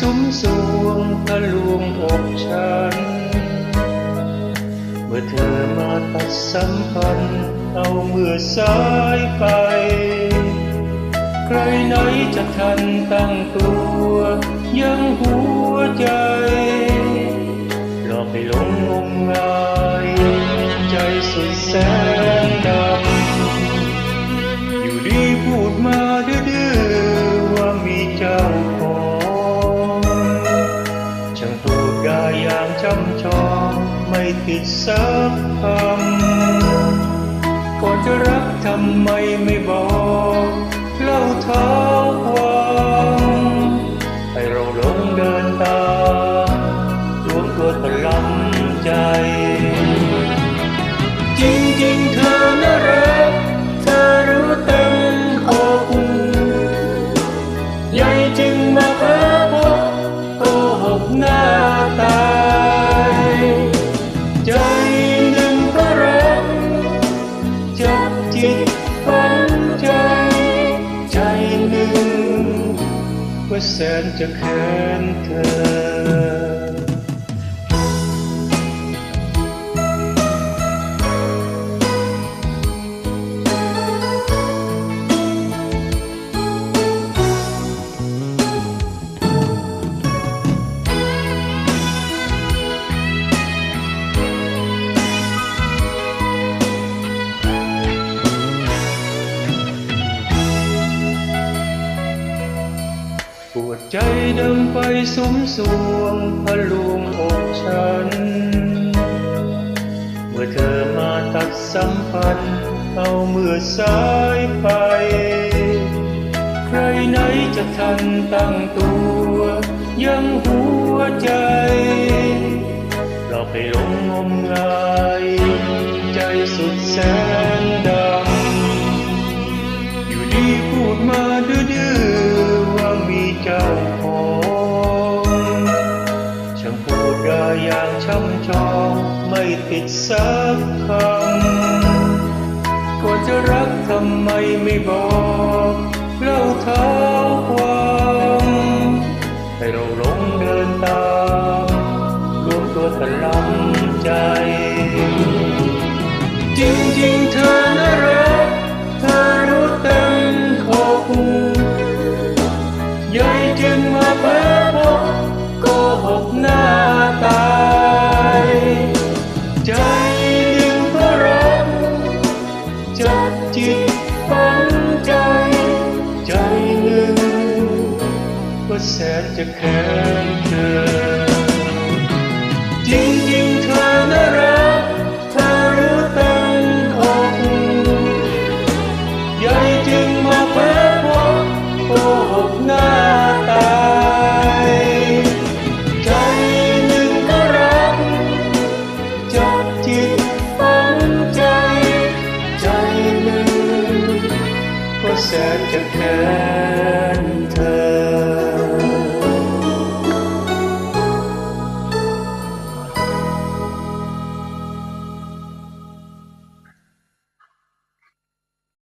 สุมสวงทะลวงอกฉัน เมื่อเธอมาตัดสัมพันธ์เอาเมื่อสายไป ใครไหนจะทันตั้งตัว ยังหัวใจ ช่างพูดได้อย่างจำชองไม่ติดสักคำก่อนจะรักทำไมไม่บอกเล่าท้าความให้เราหลงเดินตามรวมตัวตะลำใจ ก็แสนจะแค้นเธอ ปวดใจดังไฟสมสวงพะลวงอกฉัน เมื่อเธอมาตัดสัมพันธ์เอาเมื่อสายไป ใครไหนจะทันตั้งตัว ยังหัวใจ เราไปลง ผิดสักคำก็จะรักทำไมไม่บอกเล่าเท้าความให้เราหลงเดินตามรวมตัวตะลำใจ จริงๆเธอ จิตฝังใจ ใจหนึ่งก็แสนจะแค้นเธอ Santa Canter.